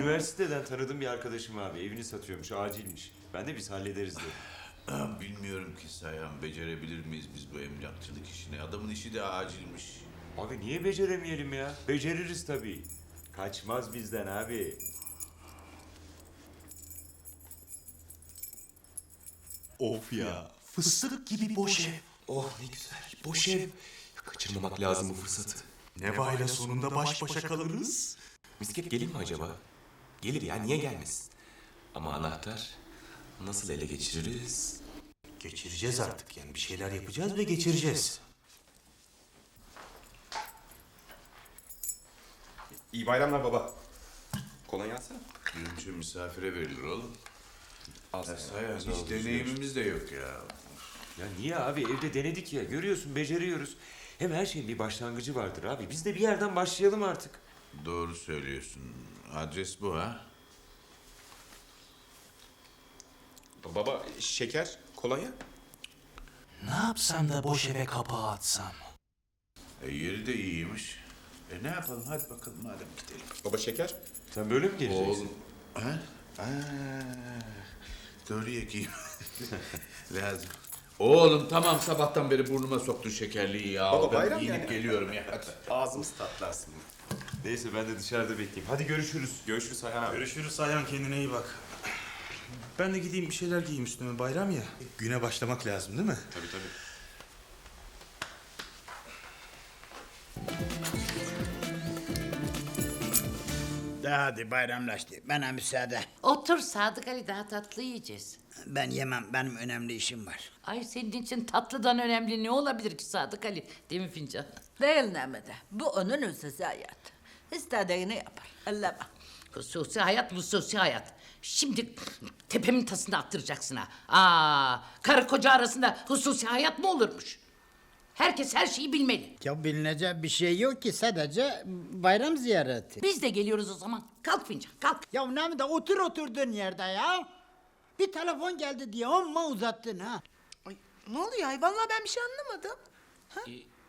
Üniversiteden tanıdığım bir arkadaşım abi. Evini satıyormuş, acilmiş. Ben de biz hallederiz dedim. Ah, Bilmiyorum ki Sayhan becerebilir miyiz biz bu emlakçılık işini? Adamın işi de acilmiş. Abi niye beceremeyelim ya? Beceririz tabii. Kaçmaz bizden abi. Of ya. Fıstık gibi boş ev. Oh ne güzel. Boş ev. Kaçırmamak lazım bu fırsatı. Neva ile sonunda baş başa kalırız. Misket gelir mi acaba? Gelir ya niye gelmesin? Ama anahtar nasıl ele geçiririz? Geçireceğiz artık yani bir şeyler yapacağız ve geçireceğiz. İyi bayramlar baba. Kolonya alsana. Günümüzü misafire verilir oğlum. Al Ya hiç deneyimimiz de yok ya. Ya niye abi? Evde denedik ya. Görüyorsun beceriyoruz. Hem her şeyin bir başlangıcı vardır abi. Biz de bir yerden başlayalım artık. Doğru söylüyorsun. Adres bu ha? Baba şeker, kolonya. Ne yapsam da boş eve kapağı atsam? E, yeri de iyiymiş. E ne yapalım hadi bakalım madem gidelim. Baba şeker. Sen böyle mi geleceksin? Oğlum. Ha? Aa, doğru yakayım. Lazım. Oğlum tamam sabahtan beri burnuma soktun şekerliği ya. Baba, ben bayram giyinip yani. geliyorum ya. Hadi. Ağzımız tatlı aslında. Neyse ben de dışarıda bekleyeyim. Hadi görüşürüz. Görüşürüz Ayhan abi. Görüşürüz Ayhan kendine iyi bak. Ben de gideyim bir şeyler giyeyim üstüme bayram ya. Güne başlamak lazım değil mi? Tabii tabii. De hadi bayramlaştı. Bana müsaade. Otur Sadık Ali daha tatlı yiyeceğiz. Ben yemem. Benim önemli işim var. Ay senin için tatlıdan önemli ne olabilir ki Sadık Ali? Değil mi fincan? Değil Nemede. Bu onun hususi hayat. İstediğini yapar. Elleme. Hususi hayat hususi hayat. Şimdi tepemin tasını attıracaksın ha. Aa, karı koca arasında hususi hayat mı olurmuş? Herkes her şeyi bilmeli. Ya bilinecek bir şey yok ki sadece bayram ziyareti. Biz de geliyoruz o zaman. Kalk fincan kalk. Ya Nemede otur oturduğun yerde ya. Bir telefon geldi diye amma uzattın ha. Ay, ne oluyor ay? Vallahi ben bir şey anlamadım.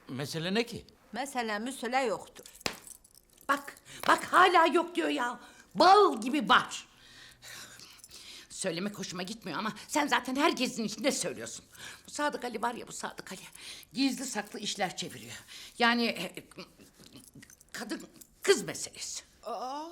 Mesele ne ki? Mesela müsele yoktur. Bak, bak hala yok diyor ya. Bal gibi var. Söylemek hoşuma gitmiyor ama sen zaten herkesin içinde söylüyorsun. Bu Sadık Ali var ya bu Sadık Ali. Gizli saklı işler çeviriyor. Yani e, kadın kız meselesi. Alo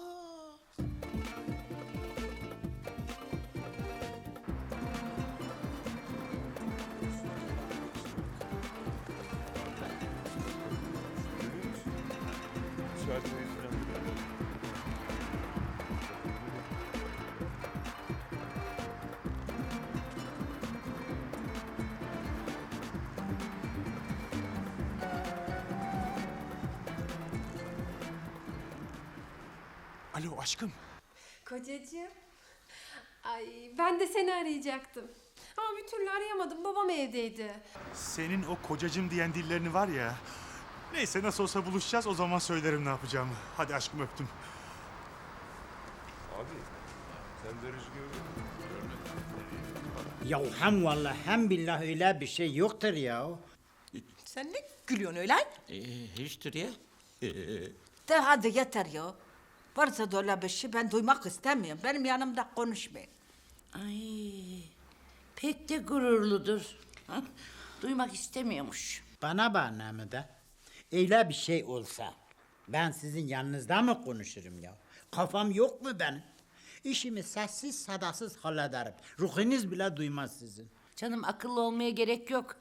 aşkım. Kocacığım. Ay ben de seni arayacaktım. Ama bir türlü arayamadım. Babam evdeydi. Senin o kocacım diyen dillerini var ya. Neyse nasıl olsa buluşacağız o zaman söylerim ne yapacağımı. Hadi aşkım öptüm. Abi sen de rüzgarı Ya hem vallahi hem billah öyle bir şey yoktur ya. Sen ne gülüyorsun öyle? hiçtir ya. De hadi yeter ya. Varsa da öyle bir şey ben duymak istemiyorum. Benim yanımda konuşmayın. Ay pek de gururludur. Ha? Duymak istemiyormuş. Bana bak Nemede. Öyle bir şey olsa ben sizin yanınızda mı konuşurum ya? Kafam yok mu benim? İşimi sessiz sadasız hallederim. Ruhunuz bile duymaz sizin. Canım akıllı olmaya gerek yok.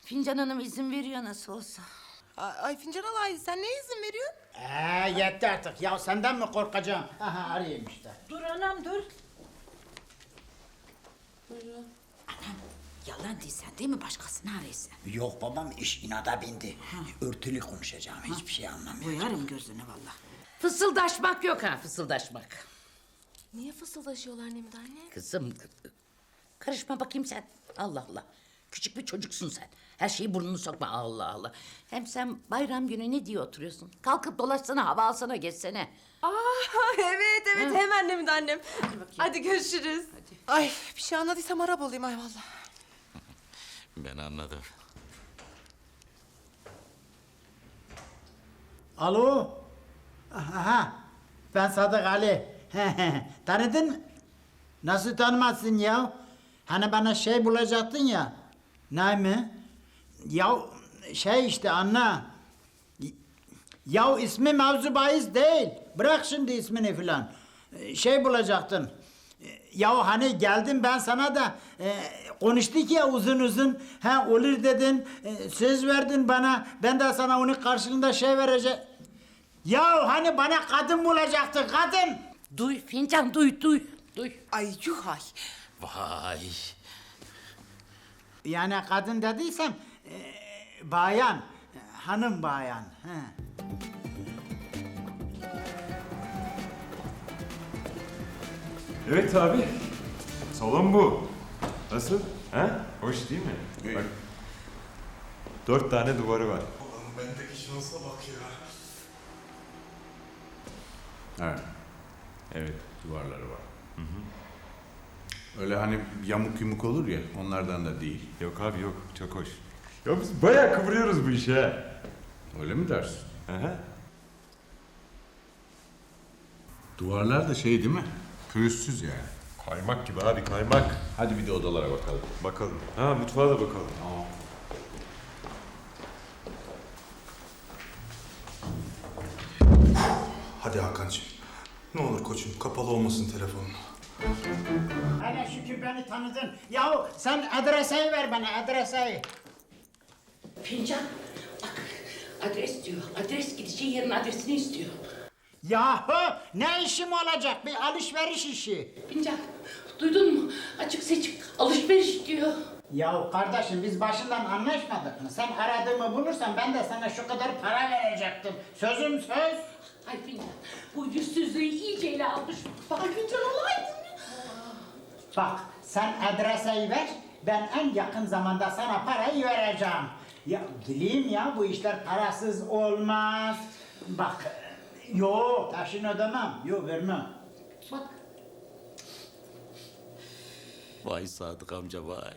Fincan Hanım izin veriyor nasıl olsa. Ay, ay fincan alaydı sen ne izin veriyorsun? Ee, yetti artık ya senden mi korkacağım? Aha arayayım işte. Dur anam dur. Anam yalan değilsen değil mi başkasını arıyorsun? Yok babam iş inada bindi. Örtülü konuşacağım hiçbir şey anlamıyorum. Koyarım gözüne vallahi. Fısıldaşmak yok ha fısıldaşmak. Niye fısıldaşıyorlar Nemid anne? Kızım karışma bakayım sen. Allah Allah. Küçük bir çocuksun sen. Her şeyi burnunu sokma Allah Allah. Hem sen bayram günü ne diye oturuyorsun? Kalkıp dolaşsana hava alsana geçsene. Aa evet evet hemen Nemid annem. Hadi, görüşürüz. Ay bir şey anladıysam Arap olayım ay vallahi. Ben anladım. Alo? Aha. Ben Sadık Ali. Tanıdın mı? Nasıl tanımazsın ya? Hani bana şey bulacaktın ya. Ne mi? Ya şey işte anla. Ya ismi mevzu bahis değil. Bırak şimdi ismini filan. Şey bulacaktın. Ya hani geldim ben sana da e, konuştuk ya uzun uzun. Ha olur dedin. e, söz verdin bana. Ben de sana onun karşılığında şey vereceğim. Ya hani bana kadın bulacaktın kadın. Duy fincan duy duy. Duy. Ay yuh ay. Vay. Yani kadın dediysem e, bayan, e, hanım bayan. He. Evet abi. Salon bu. Nasıl? Ha? Hoş değil mi? Bak. Dört tane duvarı var. Bendeki şansa bak ya. Evet. Evet. Duvarları var. Öyle hani yamuk yumuk olur ya onlardan da değil. Yok abi yok. Çok hoş. Ya biz bayağı kıvırıyoruz bu işe. ha. Öyle mi dersin? Aha. Duvarlar da şey değil mi? Pürüzsüz yani. Kaymak gibi abi kaymak. Hadi bir de odalara bakalım. Bakalım. Ha mutfağa da bakalım. Hadi Hakan'cığım. Ne olur koçum kapalı olmasın telefonun. Hele şükür beni tanıdın. Yahu sen adreseyi ver bana adreseyi. Fincan bak adres diyor. Adres gideceği yerin adresini istiyor. Yahu ne işim olacak bir alışveriş işi. Fincan duydun mu? Açık seçik alışveriş diyor. Yahu kardeşim biz başından anlaşmadık mı? Sen aradığımı bulursan ben de sana şu kadar para verecektim. Sözüm söz. Ay Fincan bu yüzsüzlüğü iyice ele almış. Bak Fincan olaydın. Bak sen adreseyi ver. Ben en yakın zamanda sana parayı vereceğim. Ya bileyim ya bu işler parasız olmaz. Bak yo taşın ödemem. Yo vermem. Bak Vay Sadık amca vay.